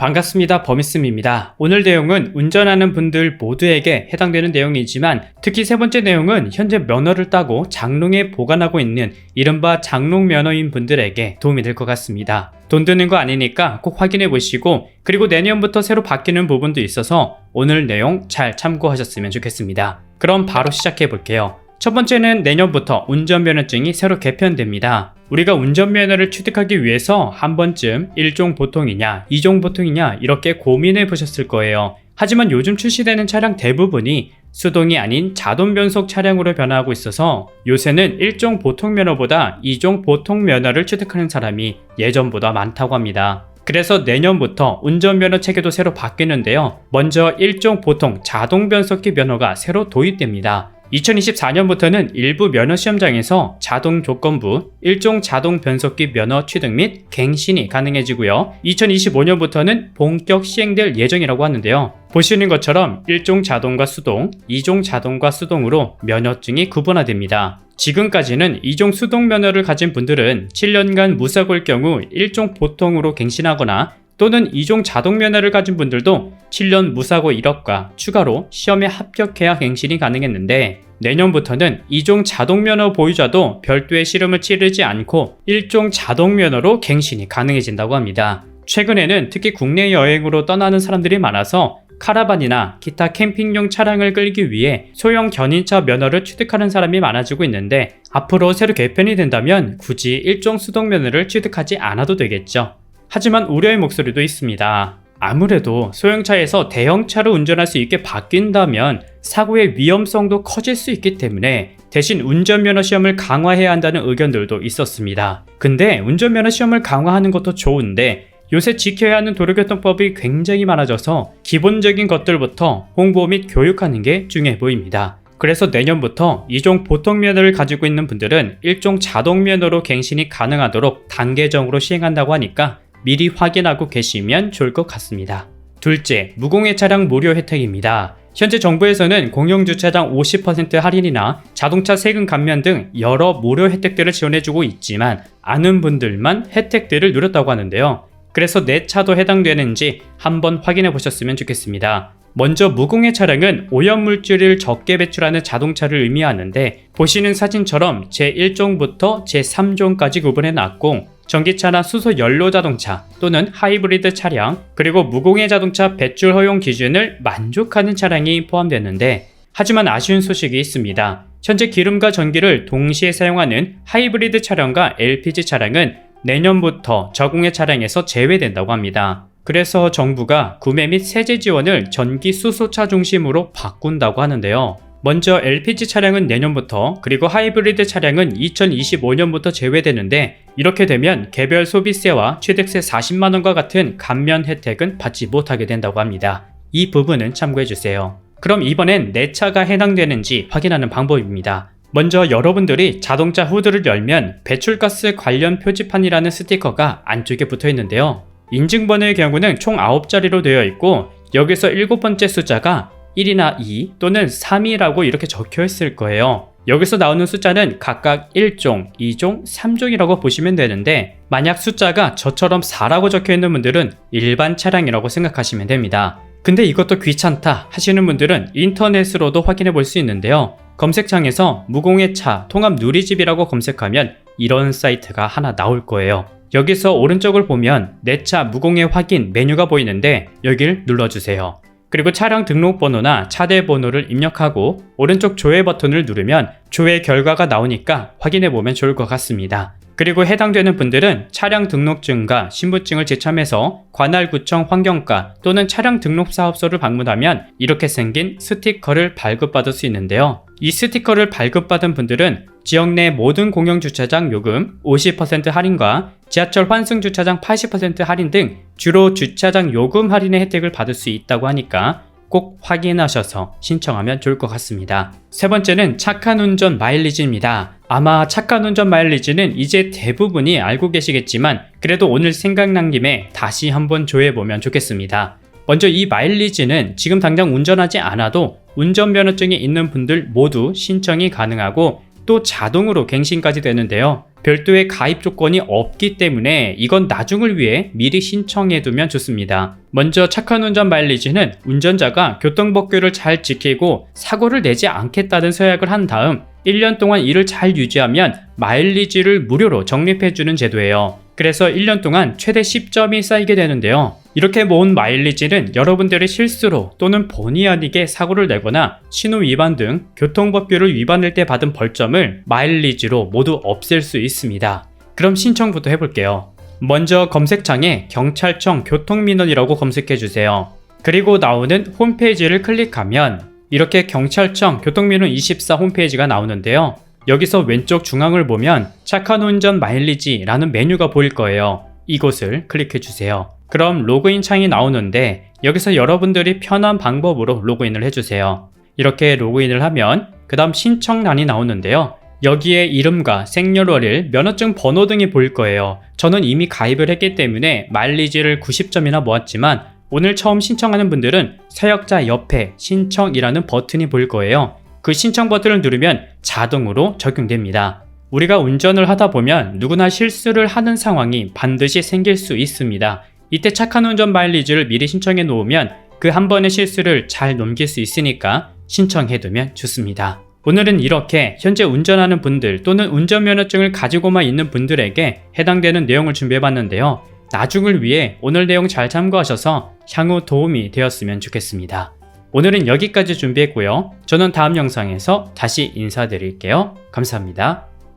반갑습니다. 범이스입니다. 오늘 내용은 운전하는 분들 모두에게 해당되는 내용이지만 특히 세 번째 내용은 현재 면허를 따고 장롱에 보관하고 있는 이른바 장롱 면허인 분들에게 도움이 될 것 같습니다. 돈 드는 거 아니니까 꼭 확인해 보시고 그리고 내년부터 새로 바뀌는 부분도 있어서 오늘 내용 잘 참고하셨으면 좋겠습니다. 그럼 바로 시작해 볼게요. 첫 번째는 내년부터 운전면허증이 새로 개편됩니다. 우리가 운전면허를 취득하기 위해서 한 번쯤 1종 보통이냐, 2종 보통이냐 이렇게 고민해 보셨을 거예요. 하지만 요즘 출시되는 차량 대부분이 수동이 아닌 자동 변속 차량으로 변화하고 있어서 요새는 1종 보통 면허보다 2종 보통 면허를 취득하는 사람이 예전보다 많다고 합니다. 그래서 내년부터 운전면허 체계도 새로 바뀌는데요. 먼저 1종 보통 자동 변속기 면허가 새로 도입됩니다. 2024년부터는 일부 면허 시험장에서 자동 조건부, 일종 자동 변속기 면허 취득 및 갱신이 가능해지고요. 2025년부터는 본격 시행될 예정이라고 하는데요. 보시는 것처럼 1종 자동과 수동, 2종 자동과 수동으로 면허증이 구분화됩니다. 지금까지는 2종 수동 면허를 가진 분들은 7년간 무사고일 경우 1종 보통으로 갱신하거나 또는 2종 자동 면허를 가진 분들도 7년 무사고 이력과 추가로 시험에 합격해야 갱신이 가능했는데 내년부터는 2종 자동 면허 보유자도 별도의 실험을 치르지 않고 1종 자동 면허로 갱신이 가능해진다고 합니다. 최근에는 특히 국내 여행으로 떠나는 사람들이 많아서 카라반이나 기타 캠핑용 차량을 끌기 위해 소형 견인차 면허를 취득하는 사람이 많아지고 있는데 앞으로 새로 개편이 된다면 굳이 일종 수동 면허를 취득하지 않아도 되겠죠. 하지만 우려의 목소리도 있습니다. 아무래도 소형차에서 대형차로 운전할 수 있게 바뀐다면 사고의 위험성도 커질 수 있기 때문에 대신 운전면허 시험을 강화해야 한다는 의견들도 있었습니다. 근데 운전면허 시험을 강화하는 것도 좋은데 요새 지켜야 하는 도로교통법이 굉장히 많아져서 기본적인 것들부터 홍보 및 교육하는 게 중요해 보입니다. 그래서 내년부터 이종 보통 면허를 가지고 있는 분들은 일종 자동 면허로 갱신이 가능하도록 단계적으로 시행한다고 하니까 미리 확인하고 계시면 좋을 것 같습니다. 둘째, 무공해 차량 무료 혜택입니다. 현재 정부에서는 공용주차장 50% 할인이나 자동차 세금 감면 등 여러 무료 혜택들을 지원해주고 있지만 아는 분들만 혜택들을 누렸다고 하는데요. 그래서 내 차도 해당되는지 한번 확인해 보셨으면 좋겠습니다. 먼저 무공해 차량은 오염물질을 적게 배출하는 자동차를 의미하는데 보시는 사진처럼 제1종부터 제3종까지 구분해 놨고 전기차나 수소 연료 자동차 또는 하이브리드 차량 그리고 무공해 자동차 배출 허용 기준을 만족하는 차량이 포함되는데 하지만 아쉬운 소식이 있습니다. 현재 기름과 전기를 동시에 사용하는 하이브리드 차량과 LPG 차량은 내년부터 저공해 차량에서 제외된다고 합니다. 그래서 정부가 구매 및 세제 지원을 전기 수소차 중심으로 바꾼다고 하는데요. 먼저 LPG 차량은 내년부터 그리고 하이브리드 차량은 2025년부터 제외되는데 이렇게 되면 개별 소비세와 취득세 40만원과 같은 감면 혜택은 받지 못하게 된다고 합니다. 이 부분은 참고해 주세요. 그럼 이번엔 내 차가 해당되는지 확인하는 방법입니다. 먼저 여러분들이 자동차 후드를 열면 배출가스 관련 표지판이라는 스티커가 안쪽에 붙어 있는데요. 인증번호의 경우는 총 9자리로 되어 있고 여기서 7번째 숫자가 1이나 2 또는 3이라고 이렇게 적혀 있을 거예요. 여기서 나오는 숫자는 각각 1종, 2종, 3종이라고 보시면 되는데 만약 숫자가 저처럼 4라고 적혀 있는 분들은 일반 차량이라고 생각하시면 됩니다. 근데 이것도 귀찮다 하시는 분들은 인터넷으로도 확인해 볼 수 있는데요. 검색창에서 무공해 차 통합 누리집이라고 검색하면 이런 사이트가 하나 나올 거예요. 여기서 오른쪽을 보면 내 차 무공해 확인 메뉴가 보이는데 여길 눌러주세요. 그리고 차량 등록번호나 차대 번호를 입력하고 오른쪽 조회 버튼을 누르면 조회 결과가 나오니까 확인해 보면 좋을 것 같습니다. 그리고 해당되는 분들은 차량 등록증과 신분증을 제참해서 관할구청 환경과 또는 차량 등록사업소를 방문하면 이렇게 생긴 스티커를 발급받을 수 있는데요. 이 스티커를 발급받은 분들은 지역 내 모든 공영주차장 요금 50% 할인과 지하철 환승 주차장 80% 할인 등 주로 주차장 요금 할인의 혜택을 받을 수 있다고 하니까 꼭 확인하셔서 신청하면 좋을 것 같습니다. 세 번째는 착한 운전 마일리지입니다. 아마 착한 운전 마일리지는 이제 대부분이 알고 계시겠지만 그래도 오늘 생각난 김에 다시 한번 조회해보면 좋겠습니다. 먼저 이 마일리지는 지금 당장 운전하지 않아도 운전면허증이 있는 분들 모두 신청이 가능하고 또 자동으로 갱신까지 되는데요. 별도의 가입 조건이 없기 때문에 이건 나중을 위해 미리 신청해 두면 좋습니다. 먼저 착한 운전 마일리지는 운전자가 교통법규를 잘 지키고 사고를 내지 않겠다는 서약을 한 다음 1년 동안 일을 잘 유지하면 마일리지를 무료로 적립해 주는 제도예요. 그래서 1년 동안 최대 10점이 쌓이게 되는데요. 이렇게 모은 마일리지는 여러분들의 실수로 또는 본의 아니게 사고를 내거나 신호 위반 등 교통법규를 위반할 때 받은 벌점을 마일리지로 모두 없앨 수 있습니다. 그럼 신청부터 해볼게요. 먼저 검색창에 경찰청 교통민원이라고 검색해 주세요. 그리고 나오는 홈페이지를 클릭하면 이렇게 경찰청 교통민원 24 홈페이지가 나오는데요. 여기서 왼쪽 중앙을 보면 착한 운전 마일리지라는 메뉴가 보일 거예요. 이곳을 클릭해 주세요. 그럼 로그인 창이 나오는데 여기서 여러분들이 편한 방법으로 로그인을 해주세요. 이렇게 로그인을 하면 그 다음 신청란이 나오는데요. 여기에 이름과 생년월일, 면허증 번호 등이 보일 거예요. 저는 이미 가입을 했기 때문에 마일리지를 90점이나 모았지만 오늘 처음 신청하는 분들은 사역자 옆에 신청이라는 버튼이 보일 거예요. 그 신청 버튼을 누르면 자동으로 적용됩니다. 우리가 운전을 하다 보면 누구나 실수를 하는 상황이 반드시 생길 수 있습니다. 이때 착한 운전 마일리지를 미리 신청해 놓으면 그 한 번의 실수를 잘 넘길 수 있으니까 신청해 두면 좋습니다. 오늘은 이렇게 현재 운전하는 분들 또는 운전면허증을 가지고만 있는 분들에게 해당되는 내용을 준비해 봤는데요. 나중을 위해 오늘 내용 잘 참고하셔서 향후 도움이 되었으면 좋겠습니다. 오늘은 여기까지 준비했고요. 저는 다음 영상에서 다시 인사드릴게요. 감사합니다.